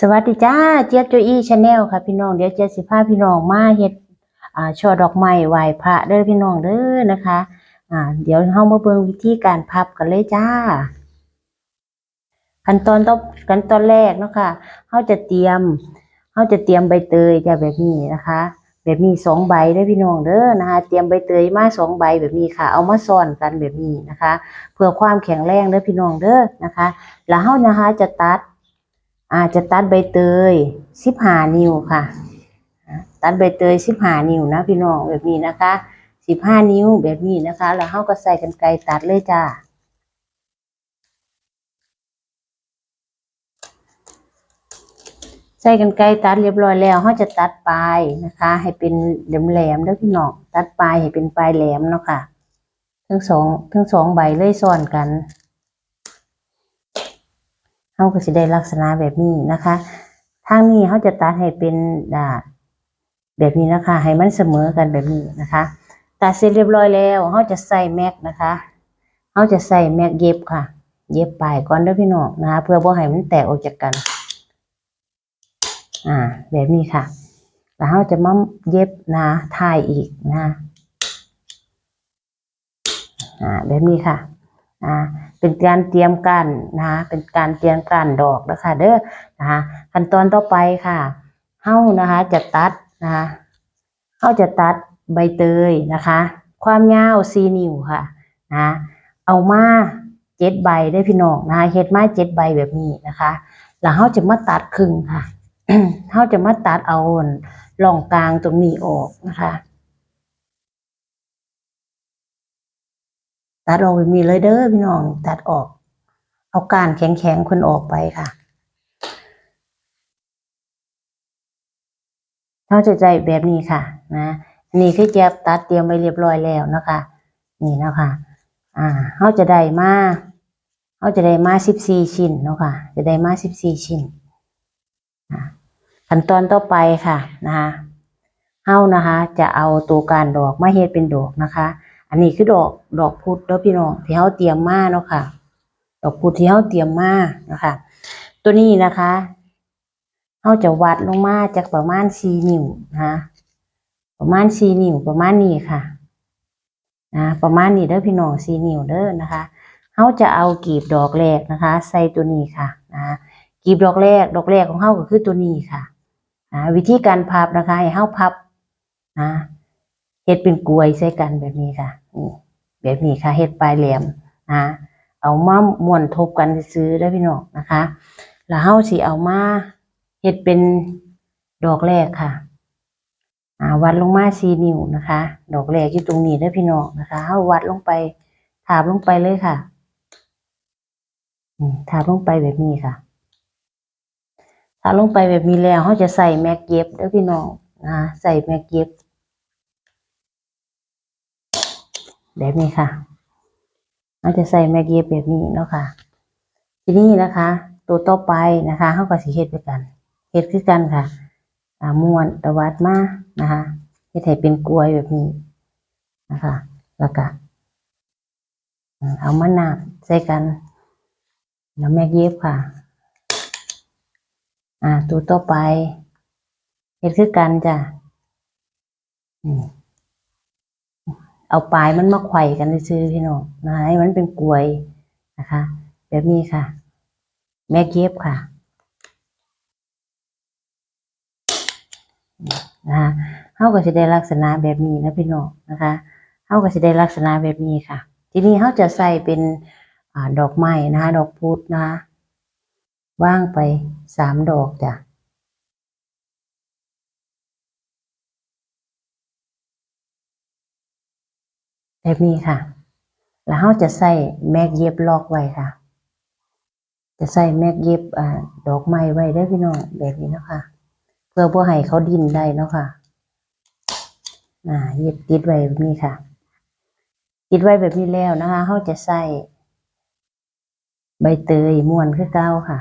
สวัสดีจ้าเจี๊ยบโจอี้ชาแนลค่ะพี่น้องเดี๋ยวเจี๊ยบสิพาพี่น้องมาเฮ็ดอ่าช่อดอกไม้ไหว้พระเด้อพี่น้องเด้อนะคะอ่าเดี๋ยวเฮามาเบิ่งวิธีการพับกันเลยจ้า ขั้นตอนต้องขั้นตอนแรกเนาะค่ะเฮาจะเตรียมเฮาจะเตรียมใบเตยจ้ะแบบนี้นะคะ แบบนี้สองใบเด้อพี่น้องเด้อนะคะ เตรียมใบเตยมาสองใบแบบนี้ค่ะ เอามาซ่อนกันแบบนี้นะคะ เพื่อความแข็งแรงเด้อพี่น้องเด้อนะคะ แล้วเฮานะคะจะตัด อาจจะตัดใบเตยสิบหานิ้วค่ะ ตัดใบเตยสิบหานิ้วนะพี่น้องแบบนี้นะคะสิบห้านิ้วแบบนี้นะคะ แล้วเฮาก็ใส่กันไกรตัดเลยจ้าใส่กันไกรตัดเรียบร้อยแล้วเฮาจะตัดปลายนะคะ ให้เป็นแหลมๆเด้อพี่น้องตัดปลายให้เป็นปลายแหลมเนาะค่ะ ทั้งสองทั้งสองใบเลยซ้อนกัน เขาก็จะได้ลักษณะแบบนี้นะคะทางนี้เขาจะตัดให้เป็นอ่าแบบนี้นะคะ ให้มันเสมอกันแบบนี้นะคะตัดเสร็จเรียบร้อยแล้วเขาจะใส่แม็กนะคะเขาจะใส่แม็กเย็บค่ะ เย็บปลายก่อนด้อพี่น้องนะคะ เพื่อบ่ให้มันแตกออกจากกัน อ่า แบบนี้ค่ะ แล้วเขาจะมาเย็บนะทายอีกนะอ่าแบบนี้ค่ะ อ่าเป็นการเตรียมกันนะคะเป็นการเตรียมกันดอกนะคะเด้อนะคะขั้นตอนต่อไปค่ะเฮ้านะคะจะตัดนะคะเฮ้าจะตัดใบเตยนะคะ ความยาวสี่นิ้วค่ะนะเอามาเจ็ดใบได้พี่น้องนะคะเฮ็ดมาเจ็ดใบแบบนี้นะคะ แล้วเฮาจะมาตัดครึ่งค่ะเฮาจะมาตัดเอาร่องกลางตรงนี้ออกนะคะ ตัดออกแบบนี้เลยเด้อพี่น้อง ตัดออก เอากานแข็งๆคนออกไปค่ะเราจะใจแบบนี้ค่ะ นะนี่คือเจี๊ยบตัดเตรียมไว้เรียบร้อยแล้วนะคะ นี่นะคะอ่าเราจะได้มาเราจะได้มาสิบสี่ชิ้นเนาะค่ะ จะได้มาสิบสี่ชิ้นขั้นตอนต่อไปค่ะนะคะเฮานะคะ จะเอาตัวการดอกมาเฮ็ดเป็นดอกนะคะ อันนี้คือดอกดอกพุธเด้อพี่น้องที่เฮาเตรียมมาเนาะค่ะ ดอกพุธที่เฮาเตรียมมานะคะ ตัวนี้นะคะเฮาจะวัดลงมาจากประมาณสี่นิ้วนะประมาณสี่นิ้วประมาณนี้ค่ะนะประมาณนี้เด้อพี่น้องสี่นิ้วเด้อนะคะเฮาจะเอากีบดอกแรกนะคะ ใส่ตัวนี้ค่ะนะกีบดอกแรกดอกแรกของเฮาก็คือตัวนี้ค่ะนะวิธีการพับนะคะให้เฮาพับนะเฮ็ดเป็นกลวยใส่กันแบบนี้ค่ะ แบบนี้ค่ะเฮ็ดปลายแหลมนะเอามาม้วนทบกันซื้อได้พี่น้องนะคะ แล้วเฮาสิเอามาเฮ็ดเป็นดอกแรกค่ะวัดลงมาสี่นิ้วนะคะ ดอกแรกอยู่ตรงนี้ได้พี่น้องนะคะเฮาวัดลงไปถาบลงไปเลยค่ะถาบลงไปแบบนี้ค่ะถาบลงไปแบบนี้แล้วเฮาจะใส่แม็กเย็บเด้อพี่น้องนะใส่แม็กเย็บ แบบนี้ค่ะเราจะใส่แมกเย็บแบบนี้เนาะค่ะ ทีนี้นะคะ ตัวต่อไปนะคะเขาก็สิเฮ็ดไปกันเฮ็ดคือกันค่ะม้วนตะวัดมานะคะเฮ็ดให้เป็นกลวยแบบนี้นะคะ แล้วก็เอามานาบใส่กันแล้วแมกเย็บค่ะอ่าตัวต่อไปเฮ็ดคือกันจ้ะอืม เอาปลายมันมาไขว่กันซื้อพี่น้องนะให้มันเป็นกลวยนะคะ แบบนี้ค่ะ แม่เก็บค่ะนะคะเฮาก็จะได้ลักษณะแบบนี้นะพี่น้องนะคะเฮาก็จะได้ลักษณะแบบนี้ค่ะ ทีนี้เฮาจะใส่เป็นอดอกไม้นะคะ ดอกพุธนะคะว่างไปสามดอกจ้ะ แบบนี้ค่ะ แล้วเราจะใส่แม็กเย็บลอกไว้ค่ะ จะใส่แม็กเย็บอดอกไม้ไว้ได้พี่น้องแบบนี้เนาะคะ เพื่อบ่ให้เขาดิ้นได้เนาะค่ะอ่าเย็บติดไว้แบบนี้ค่ะ ติดไว้แบบนี้แล้วนะคะเราจะใส่ใบเตยม้วนคือเก้าค่ะ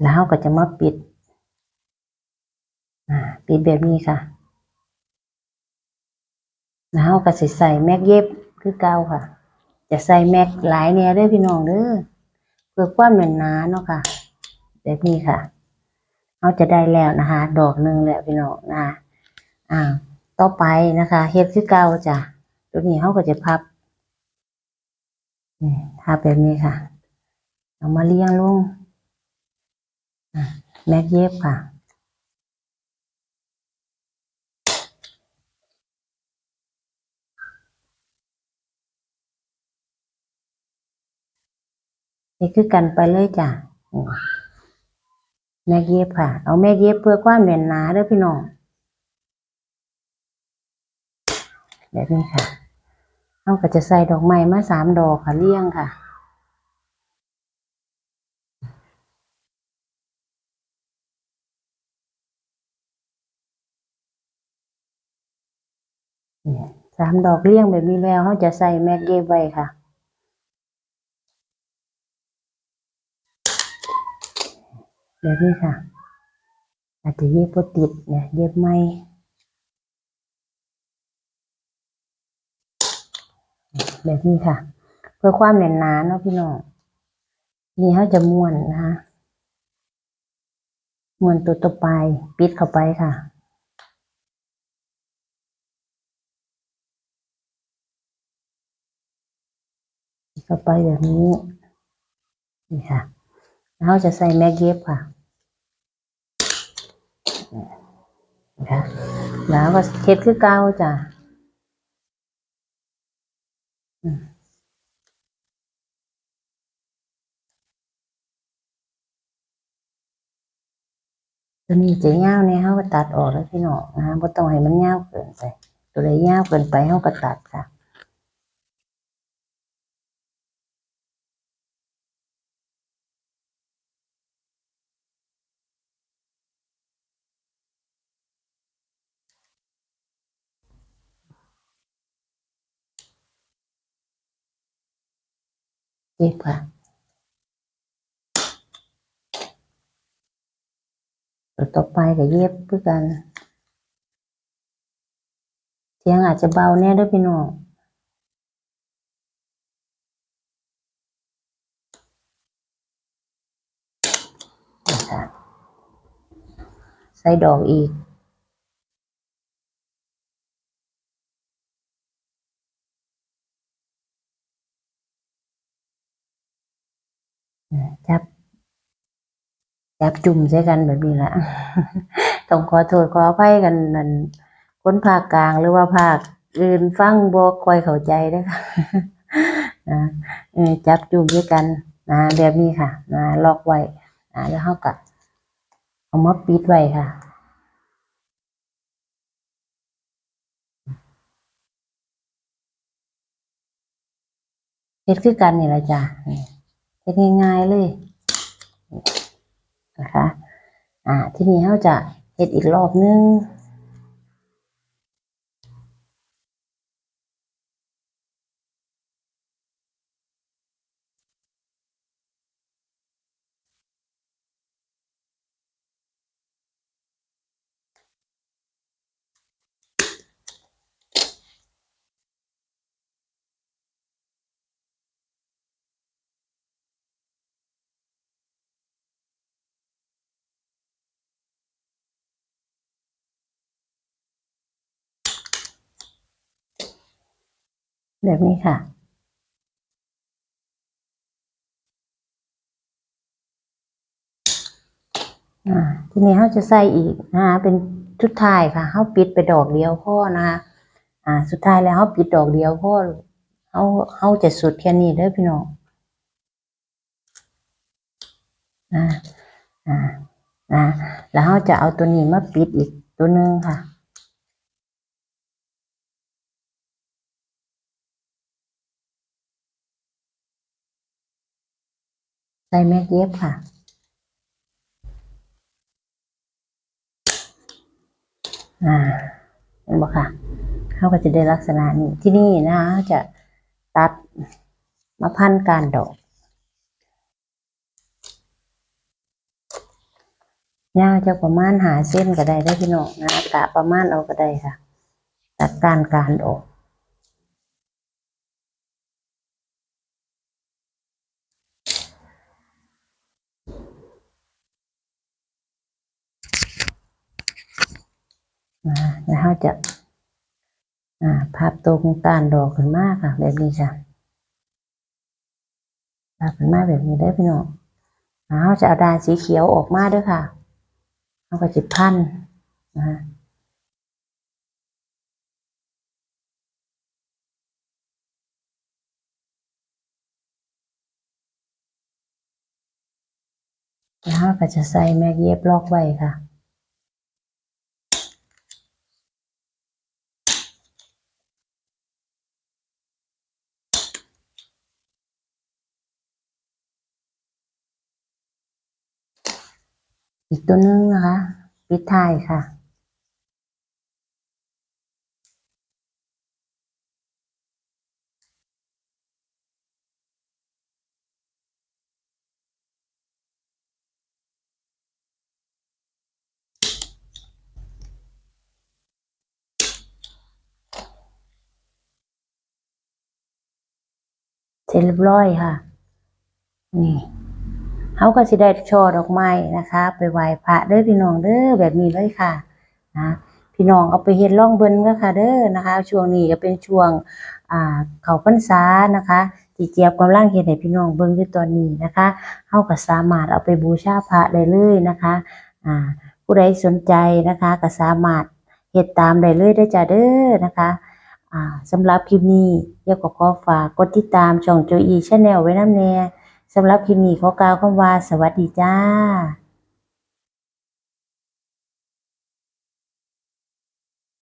แล้วเราก็จะมาปิด อ่า ปิดแบบนี้ค่ะ แล้วเราก็สิใส่แม็กเย็บคือเก่าค่ะ จะใส่แม็กหลายแน่เด้อพี่น้องเด้อเพื่อความหนาหนาเนาะค่ะแบบนี้ค่ะเราจะได้แล้วนะคะ ดอกหนึ่งแล้วพี่น้องนะอ่า ต่อไปนะคะเฮ็ดคือเก่าจ้ะตัวนี้เขาก็จะพับนี่พับแบบนี้ค่ะ เอามาเลี้ยงลงอ่แม็กเย็บค่ะ นี่คือกันไปเลยจ้ะแม่เย็บค่ะ เอาแม่เย็บเพื่อความแน่นหนาเด้อพี่น้องแบบนี้ค่ะเราก็จะใส่ดอกไม้มาสามดอกค่ะเลี่ยงค่ะสามดอกเลี่ยงแบบนี้แล้วเขาจะใส่แม็กเย็บไว้ค่ะ แบบนี้ค่ะ อาจจะเย็บพติดเนี่ยเย็บไม่แบบนี้ค่ะ เพื่อความแน่นหนาเนาะพี่น้องนี่เขาจะม้วนนะคะม้วนตัวต่อไปปิดเข้าไปค่ะเข้าไปแบบนี้นี่ค่ะแล้วเราจะใส่แม็กเย็บค่ะ นะคะแล้วก็เช็ดคือเก่าจ้ะตัวนี้จะยาวเนี่ยเขาก็ตัดออกแล้วพี่น้องนะคะบ่ต้องให้มันยาวเกินไป ตัวใดยาวเกินไปเขาก็ตัดค่ะ เย็บค่ะตัวต่อไปก็เย็บเพื่อกัน เสียงอาจจะเบาแน่ด้วยพี่น้องใส่ดอกอีก จับจับจุ่มใช้กันแบบนี้ละต้องขอโทษขออภัยกันนั่นคนภาคกลางหรือว่าภาคอื่นฟังบ่ค่อยเข้าใจเด้อค่ะนะจับจุ่มด้วยกันนะแบบนี้ค่ะนะล็อกไว้นะแล้วเขาก็เอามาปิดไว้ค่ะเฮ็ดคือกันนี่แหละจ้ะนี่ เฮ็ดง่ายๆเลยนะคะ อ่า ทีนี้เราจะเฮ็ดอีกรอบนึง แบบนี้ค่ะอ่าทีนี้เราจะใส่อีกนะคะเป็นชุดท้ายค่ะเราปิดไปดอกเดียวพอนะคะอ่า สุดท้ายแล้วเราปิดดอกเดียวพอเราเราจะสุดแค่นี้เด้อพี่น้องอ่าอ่านะแล้วเราจะเอาตัวนี้มาปิดอีกตัวหนึงค่ะ ใส่แม็กเย็บค่ะ อ่าเห็นบ่ค่ะเขาก็จะได้ลักษณะนี้ที่นี่นะคะเขาจะตัดมาพันการดอกยาวจะประมาณหาเส้นก็ได้ได้พี่น้องนะกะประมาณเอาก็ได้ค่ะ ตัดการการออก แล้วเราจะอ่าพับตัวของการดอกขึ้นมาค่ะ แบบนี้ค่ะพับขึ้นมาแบบนี้ได้พี่น้องเราจะเอาดานสีเขียวออกมาด้วยค่ะเราก็จะพันนะฮะแล้วเราก็จะใส่แม็กเย็บล็อกไว้ค่ะ อีกตัวหนึงนะคะปิดท้ายค่ะ เสร็จเรียบร้อยค่ะ นี่ เขาก็สิได้ช่อดอกไม้นะคะ ไปไหว้พระเด้อพี่น้องเด้อแบบนี้เลยค่ะนะพี่น้องเอาไปเฮ็ดล่องเบิ่นก็ค่ะเด้อนะคะ ช่วงนี้ก็เป็นช่วงอ่าเขาพรรษานะคะที่เจี๊ยบกำลังเฮ็ดให้พี่น้องเบิ่งอยู่ตอนนี้นะคะเฮาก็สามารถเอาไปบูชาพระได้เลยนะคะอ่าผู้ใดสนใจนะคะก็สามารถเฮ็ดตามได้เลยได้จ้าเด้อนะคะสำหรับคลิปนี้เดี๋ยวก็ขอฝากกดติดตามช่องโจอีชาแนลไว้น้ำแน่ สำหรับคลิปนี้ขอกล่าวคำว่าสวัสดีจ้า